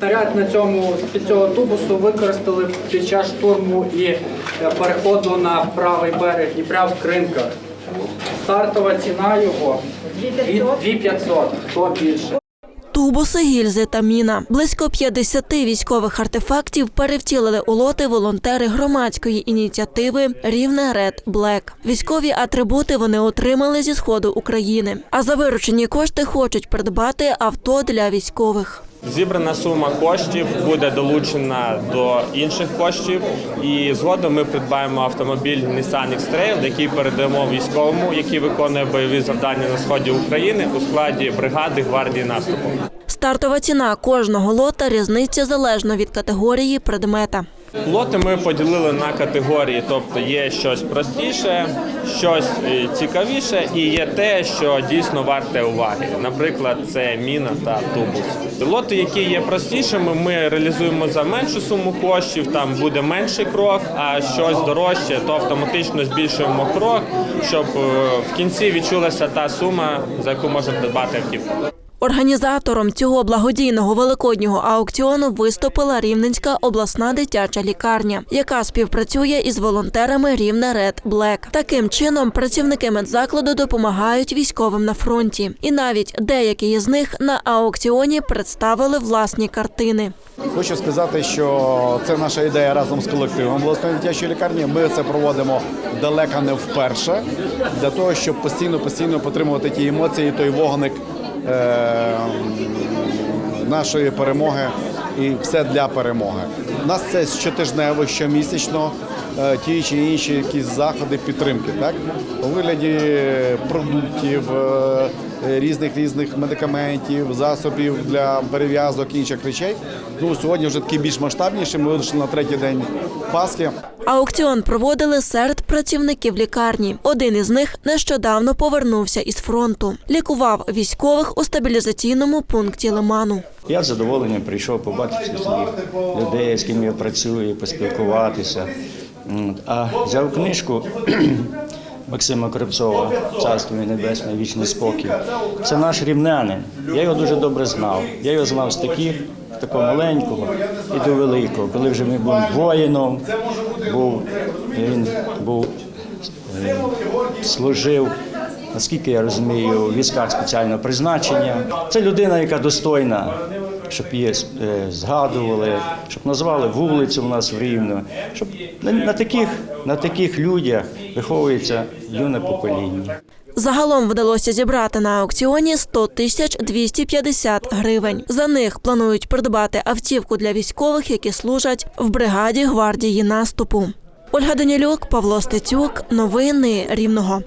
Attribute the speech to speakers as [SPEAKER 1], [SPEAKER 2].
[SPEAKER 1] Снаряд на цьому з-під цього тубусу використали під час штурму і е, переходу на правий берег Дніпра в Кринках. Стартова ціна його 2500, хто більше.
[SPEAKER 2] Тубуси, гільзи та міна. Близько 50 військових артефактів перевтілили у лоти волонтери громадської ініціативи Рівне Ред Блек. Військові атрибути вони отримали зі сходу України. А за виручені кошти хочуть придбати авто для військових.
[SPEAKER 3] Зібрана сума коштів буде долучена до інших коштів, і згодом ми придбаємо автомобіль Nissan X-Trail, який передамо військовому, який виконує бойові завдання на сході України у складі бригади гвардії наступу.
[SPEAKER 2] Стартова ціна кожного лота різниця залежно від категорії предмета.
[SPEAKER 3] Лоти ми поділили на категорії, тобто є щось простіше, щось е, цікавіше, і є те, що дійсно варте уваги. Наприклад, це міна та тубус. Лоти, які є простішими, ми реалізуємо за меншу суму коштів. Там буде менший крок, а щось дорожче, то автоматично збільшуємо крок, щоб е, в кінці відчулася та сума, за яку можна придбати автівку.
[SPEAKER 2] Організатором цього благодійного великоднього аукціону виступила Рівненська обласна дитяча лікарня, яка співпрацює із волонтерами Рівне Ред Блек. Таким чином працівники медзакладу допомагають військовим на фронті, і навіть деякі із них на аукціоні представили власні картини.
[SPEAKER 4] Хочу сказати, що це наша ідея разом з колективом обласної дитячої лікарні. Ми це проводимо далеко не вперше для того, щоб постійно постійно підтримувати ті емоції, той вогник нашої перемоги і все для перемоги. У нас це щотижнево, щомісячно. Е, Ті чи інші якісь заходи підтримки, так у вигляді продуктів, е, різних різних медикаментів, засобів для перев'язок інших речей. Ну сьогодні вже такий більш масштабніший. Ми вийшли на третій день Пасхи.
[SPEAKER 2] Аукціон проводили серед працівників лікарні. Один із них нещодавно повернувся із фронту. Лікував військових у стабілізаційному пункті Лиману.
[SPEAKER 5] Я з задоволенням прийшов побачити своїх людей, з ким я працюю, поспілкуватися. А взяв книжку Максима Кривцова Царство Небесне, вічний спокій. Це наш рівнянин. Я його дуже добре знав. Я його знав з таких, такого маленького і до великого. Коли вже він був воїном, був, він був е, служив. Наскільки я розумію, у військах спеціального призначення. Це людина, яка достойна, щоб її е, згадували, щоб назвали вулицю в нас в Рівно, щоб на, на таких, на таких людях виховується юне покоління.
[SPEAKER 2] Загалом вдалося зібрати на аукціоні 100 тисяч 250 гривень. За них планують придбати автівку для військових, які служать в бригаді гвардії наступу. Ольга Данілюк, Павло Стецюк. Новини Рівного.